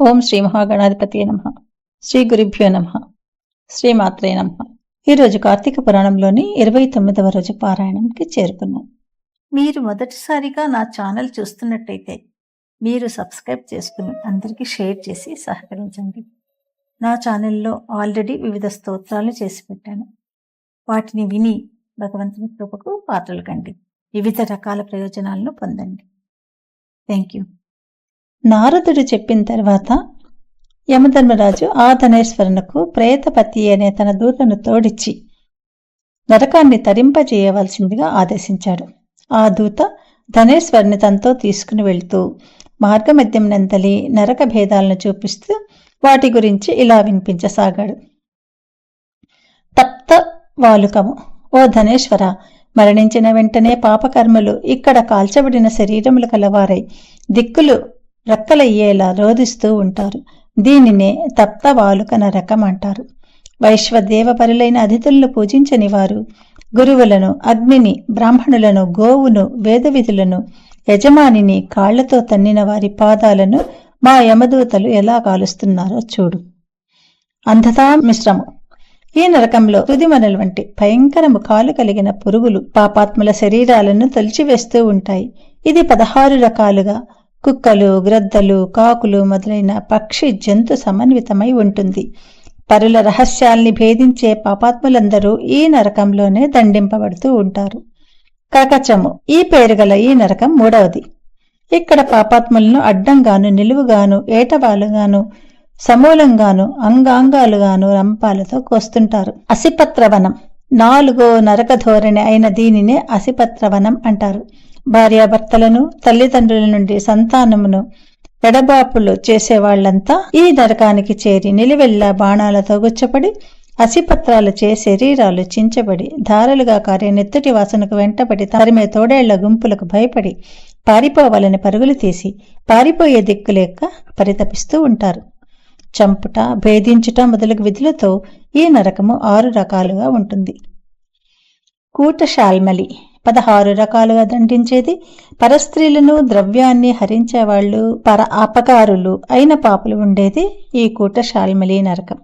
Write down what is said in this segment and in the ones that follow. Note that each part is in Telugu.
ఓం శ్రీ మహాగణాధిపతి నమ. శ్రీ గురుభ్యో నమ. శ్రీమాత్రే నమ. ఈరోజు కార్తీక పురాణంలోని ఇరవై తొమ్మిదవ రోజు పారాయణంకి చేరుకున్నాం. మీరు మొదటిసారిగా నా ఛానల్ చూస్తున్నట్టయితే మీరు సబ్స్క్రైబ్ చేసుకుని అందరికీ షేర్ చేసి సహకరించండి. నా ఛానల్లో ఆల్రెడీ వివిధ స్తోత్రాలు చేసి పెట్టాను. వాటిని విని భగవంతుని కృపకు పాత్రలు కండి. వివిధ రకాల ప్రయోజనాలను పొందండి. Thank you. నారదుడు చెప్పిన తర్వాత యమధర్మరాజు ఆ ధనేశ్వరునకు ప్రేతపతి అనే తన దూతను తోడిచ్చి నరకాన్ని తరింపజేయవలసిందిగా ఆదేశించాడు. ఆ దూత ధనేశ్వరుని తనతో తీసుకుని వెళ్తూ మార్గమధ్యం నందలి నరక భేదాలను చూపిస్తూ వాటి గురించి ఇలా వినిపించసాగాడు. తప్త వాలుకము. ఓ ధనేశ్వర మరణించిన వెంటనే పాపకర్మలు ఇక్కడ కాల్చబడిన శరీరములు కలవారై దిక్కులు రెక్కలయ్యేలా రోధిస్తూ ఉంటారు. దీనినే తప్తవాలుకన రకం నరకం అంటారు. వైశ్వదేవ పరులైన అతిథులను పూజించని వారు గురువులను అగ్నిని బ్రాహ్మణులను గోవును వేదవిధులను యజమానిని కాళ్ళతో తన్నిన వారి పాదాలను మా యమదూతలు ఎలా కాలుస్తున్నారో చూడు. అంధతా మిశ్రమం. ఈ నరకంలో తుదిమనల వంటి భయంకర ముఖాలు కలిగిన పురుగులు పాపాత్ముల శరీరాలను తొలిచివేస్తూ ఉంటాయి. ఇది పదహారు రకాలుగా కుక్కలు గ్రద్దలు కాకులు మొదలైన పక్షి జంతు సమన్వితమై ఉంటుంది. పరుల రహస్యాల్ని భేదించే పాపాత్ములందరూ ఈ నరకంలోనే దండింపబడుతూ ఉంటారు. కకచము ఈ పేరుగల ఈ నరకం మూడవది. ఇక్కడ పాపాత్ములను అడ్డంగాను నిలువుగాను ఏటవాలుగాను సమూలంగాను అంగాంగాలుగాను రంపాలతో కోస్తుంటారు. అసిపత్రవనం. నాలుగో నరక ధోరణి అయిన దీనినే అసిపత్రవనం అంటారు. భార్యాభర్తలను తల్లిదండ్రుల నుండి సంతానమును ఎడబాపులు చేసేవాళ్ళంతా ఈ నరకానికి చేరి నిలువెల్లా బాణాలతో గుచ్చపడి అసిపత్రాలచే శరీరాలు చించబడి ధారలుగా కారే నెత్తటి వాసనకు వెంటబడి తరిమే తోడేళ్ళ గుంపులకు భయపడి పారిపోవాలని పరుగులు తీసి పారిపోయే దిక్కులేక పరితపిస్తూ ఉంటారు. చంపుట భేదించుట మొదలగు విధులతో ఈ నరకము ఆరు రకాలుగా ఉంటుంది. కూటశాల్మలి పదహారు రకాలుగా దండించేది. పరస్త్రీలను ద్రవ్యాన్ని హరించేవాళ్ళు పర అపకారులు అయిన పాపులు ఉండేది ఈ కూట కూటశాల్మలి నరకం.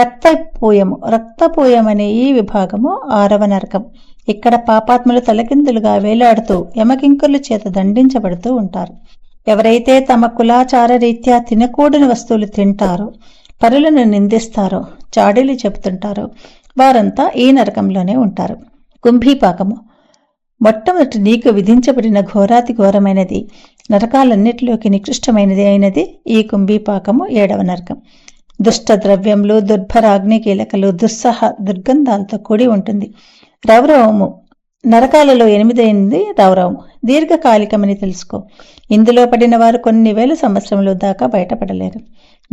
రక్తపూయము రక్తపూయం అనే ఈ విభాగము ఆరవ నరకం. ఇక్కడ పాపాత్ములు తలకిందులుగా వేలాడుతూ యమకింకుల చేత దండించబడుతూ ఉంటారు. ఎవరైతే తమ కులాచార రీత్యా తినకూడని వస్తువులు తింటారో పరులను నిందిస్తారో చాడీలు చెబుతుంటారో వారంతా ఈ నరకంలోనే ఉంటారు. కుంభీపాకము మొట్టమొదటి నీకు విధించబడిన ఘోరాతి ఘోరమైనది నరకాలన్నిటిలోకి నికృష్టమైనది అయినది ఈ కుంభీపాకము ఏడవ నరకం. దుష్ట ద్రవ్యములు దుర్భర అగ్నికీలకలు దుస్సహ దుర్గంధాలతో కూడి ఉంటుంది. రౌరవము. నరకాలలో ఎనిమిదైంది రౌరవం దీర్ఘకాలికమని తెలుసుకో. ఇందులో పడిన వారు కొన్ని వేల సంవత్సరముల దాకా బయటపడలేరు.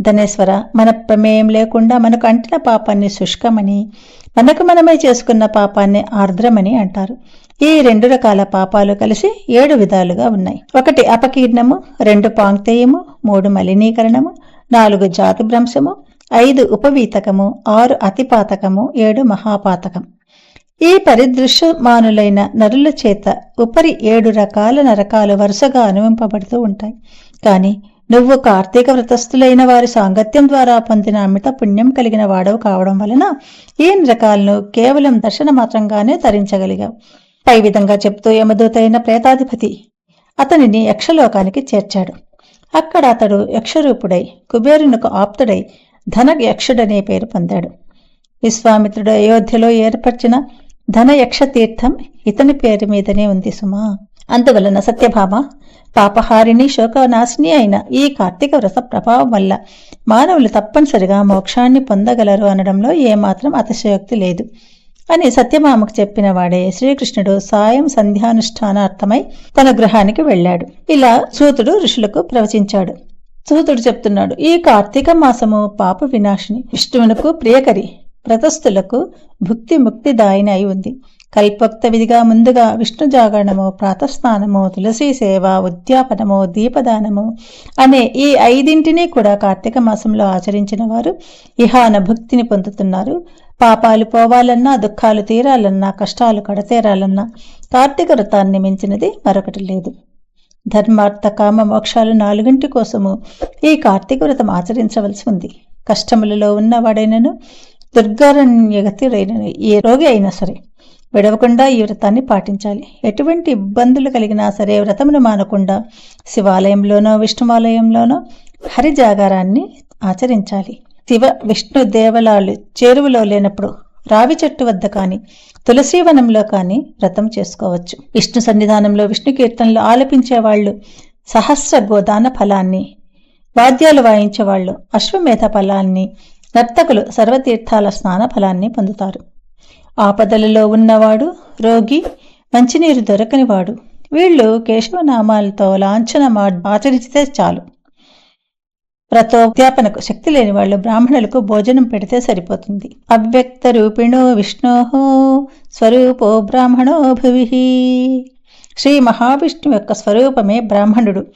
ధనేశ్వర మన ప్రమేయం లేకుండా మనకు అంటిన పాపాన్ని శుష్కమని మనకు మనమే చేసుకున్న పాపాన్ని ఆర్ద్రమని అంటారు. ఈ రెండు రకాల పాపాలు కలిసి ఏడు విధాలుగా ఉన్నాయి. ఒకటి అపకీర్ణము రెండు పాంక్తేయము మూడు మలినీకరణము నాలుగు జాతిభ్రంశము ఐదు ఉపవీతకము ఆరు అతిపాతకము ఏడు మహాపాతకం. ఈ పరిదృశ్యమానులైన నరుల చేత ఉపరి ఏడు రకాల నరకాలు వరుసగా అనువింపబడుతూ ఉంటాయి. కానీ నువ్వు కార్తీక వ్రతస్థులైన వారి సాంగత్యం ద్వారా పొందిన అమిత పుణ్యం కలిగిన వాడవు కావడం వలన ఈ రకాలను కేవలం దర్శన మాత్రంగానే తరించగలిగావు? పై విధంగా చెప్తూ యమదూతైన ప్రేతాధిపతి అతనిని యక్షలోకానికి చేర్చాడు. అక్కడ అతడు యక్షరూపుడై కుబేరునకు ఆప్తుడై ధన యక్షుడనే పేరు పొందాడు. విశ్వామిత్రుడు అయోధ్యలో ఏర్పరిచిన ధన యక్ష తీర్థం ఇతని పేరు మీదనే ఉంది సుమా. అందువలన సత్యభామ పాపహారిణి శోకనాశిని అయిన ఈ కార్తీక వ్రత ప్రభావం వల్ల మానవులు తప్పనిసరిగా మోక్షాన్ని పొందగలరు అనడంలో ఏమాత్రం అతిశయోక్తి లేదు. అని సత్యమామకు చెప్పిన వాడే శ్రీకృష్ణుడు సాయం సంధ్యానుష్ఠానార్థమై తన గృహానికి వెళ్ళాడు. ఇలా సూతుడు ఋషులకు ప్రవచించాడు. సూతుడు చెప్తున్నాడు ఈ కార్తీక మాసము పాప వినాశిని విష్ణువునకు ప్రియకరి వ్రతస్థులకు భుక్తి ముక్తిదాయిని అయి ఉంది. కల్పోక్త విధిగా ముందుగా విష్ణు జాగరణము ప్రాతస్నానము తులసి సేవ ఉద్యాపనము దీపదానము అనే ఈ ఐదింటినీ కూడా కార్తీక మాసంలో ఆచరించిన వారు ఇహాన భుక్తిని పొందుతున్నారు. పాపాలు పోవాలన్నా దుఃఖాలు తీరాలన్నా కష్టాలు కడతేరాలన్నా కార్తీక వ్రతాన్ని మించినది మరొకటి లేదు. ధర్మార్థ కామ మోక్షాలు నాలుగింటి కోసము ఈ కార్తీక వ్రతం ఆచరించవలసి ఉంది. కష్టములలో ఉన్నవాడైనను దుర్గారణ్యగతి ఏ రోగి అయినా సరే విడవకుండా ఈ వ్రతాన్ని పాటించాలి. ఎటువంటి ఇబ్బందులు కలిగినా సరే వ్రతమును మానకుండా శివాలయంలోనో విష్ణువాలయంలోనో హరిజాగారాన్ని ఆచరించాలి. శివ విష్ణు దేవలాలు చేరువలో లేనప్పుడు రావి చెట్టు వద్ద కానీ తులసీవనంలో కానీ వ్రతం చేసుకోవచ్చు. విష్ణు సన్నిధానంలో విష్ణు కీర్తనలు ఆలపించే వాళ్ళు సహస్ర గోదాన ఫలాన్ని వాద్యాలు వాయించే వాళ్ళు అశ్వమేధ ఫలాన్ని నర్తకులు సర్వతీర్థాల స్నాన ఫలాన్ని పొందుతారు. ఆపదలలో ఉన్నవాడు రోగి మంచినీరు దొరకనివాడు. వీళ్ళు కేశవనామాలతో లాంఛన ఆచరిస్తే చాలు. వ్రతోద్యాపనకు శక్తి లేని వాళ్ళు బ్రాహ్మణులకు భోజనం పెడితే సరిపోతుంది. అవ్యక్త రూపిణో విష్ణోహో స్వరూపో బ్రాహ్మణో భువి. శ్రీ మహావిష్ణువు యొక్క స్వరూపమే బ్రాహ్మణుడు.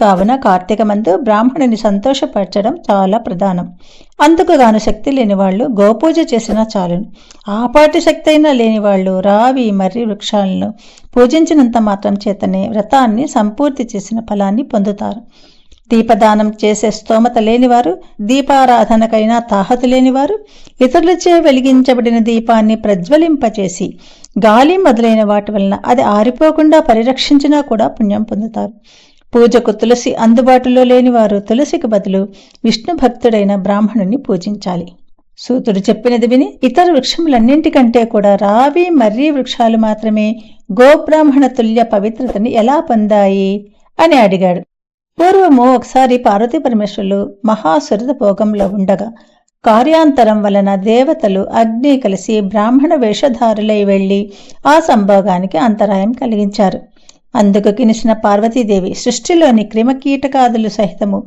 కావున కార్తీక మందు బ్రాహ్మణుని సంతోషపరచడం చాలా ప్రధానం. అందుకుగాను శక్తి లేని వాళ్ళు గోపూజ చేసినా చాలును. ఆపాటి శక్తి అయినా లేని వాళ్ళు రావి మర్రి వృక్షాలను పూజించినంత మాత్రం చేతనే వ్రతాన్ని సంపూర్తి చేసిన ఫలాన్ని పొందుతారు. దీపదానం చేసే స్తోమత లేనివారు దీపారాధనకైనా తాహతు లేనివారు ఇతరులచే వెలిగించబడిన దీపాన్ని ప్రజ్వలింపచేసి గాలి మొదలైన వాటి వలన అది ఆరిపోకుండా పరిరక్షించినా కూడా పుణ్యం పొందుతారు. పూజకు తులసి అందుబాటులో లేనివారు తులసికి బదులు విష్ణు భక్తుడైన బ్రాహ్మణుని పూజించాలి. సూతుడు చెప్పినది విని ఇతర వృక్షములన్నింటికంటే కూడా రావి మర్రి వృక్షాలు మాత్రమే గోబ్రాహ్మణ తుల్య పవిత్రతని ఎలా పొందాయి అని అడిగాడు. పూర్వము ఒకసారి పార్వతీ పరమేశ్వరులు మహాసురద భోగంలో ఉండగా కార్యాంతరం వలన దేవతలు అగ్ని కలిసి బ్రాహ్మణ వేషధారులై వెళ్ళి ఆ సంభోగానికి అంతరాయం కలిగించారు. అందుకు కినిసిన పార్వతీదేవి సృష్టిలోని క్రిమకీటకాదులు సహితము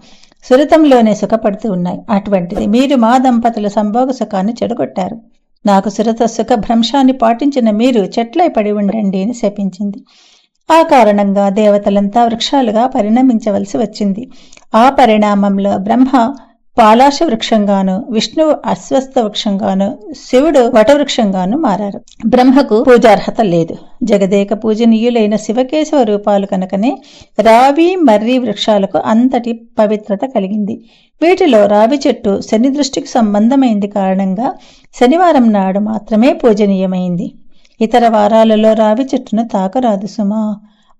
సురతంలోనే సుఖపడుతూ ఉన్నాయి. అటువంటిది మీరు మా దంపతుల సంభోగ సుఖాన్ని చెడగొట్టారు. నాకు సురత సుఖ భ్రంశాన్ని పాటించిన మీరు చెట్లై పడి ఉండండి అని శపించింది. ఆ కారణంగా దేవతలంతా వృక్షాలుగా పరిణమించవలసి వచ్చింది. ఆ పరిణామంలో బ్రహ్మ పాలాశ వృక్షంగాను విష్ణువు అశ్వస్థ వృక్షంగాను శివుడు వటవృక్షంగాను మారారు. బ్రహ్మకు పూజార్హత లేదు. జగదేక పూజనీయులైన శివకేశవ రూపాలు కనుకనే రావి మర్రి వృక్షాలకు అంతటి పవిత్రత కలిగింది. వీటిలో రావి చెట్టు శని దృష్టికి సంబంధమైంది కారణంగా శనివారం నాడు మాత్రమే పూజనీయమైంది. ఇతర వారాలలో రావి చెట్టును తాకరాదు సుమా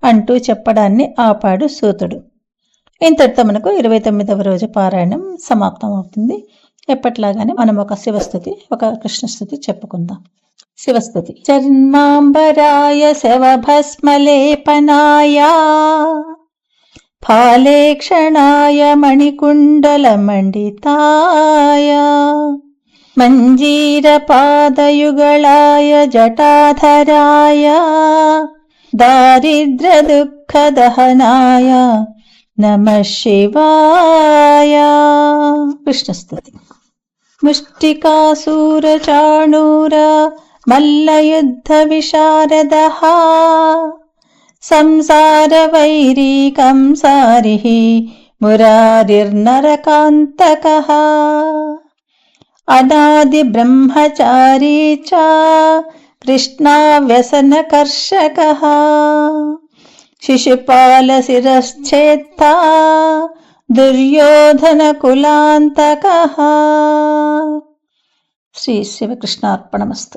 అంటూ చెప్పడాన్ని ఆపాడు సూతుడు. ఇంతటితో మనకు ఇరవై తొమ్మిదవ రోజు పారాయణం సమాప్తం అవుతుంది ఎప్పట్లాగానే మనం ఒక శివస్థుతి ఒక కృష్ణస్థుతి చెప్పుకుందాం శివస్థుతి చర్మాంబరాయ శవభస్మలేపనాయ ఫాలేక్షణాయ మణికుండలమండితాయ मञ्जीरपादयुगलाय जटाधराय दारिद्र्यदुःखदहनाय नमः शिवाय। कृष्णस्तुति। मुष्टिकासूरचाणूर मल्लयुद्धविशारदः। संसारवैरी कंसारिः मुरारिर्नरकान्तकः। अनादि ब्रह्मचारी च कृष्णाव्यसनकर्षकः शिशुपालशिरश्चेत्ता दुर्योधनकुलान्तकः श्रीशिवकृष्णार्पणमस्तु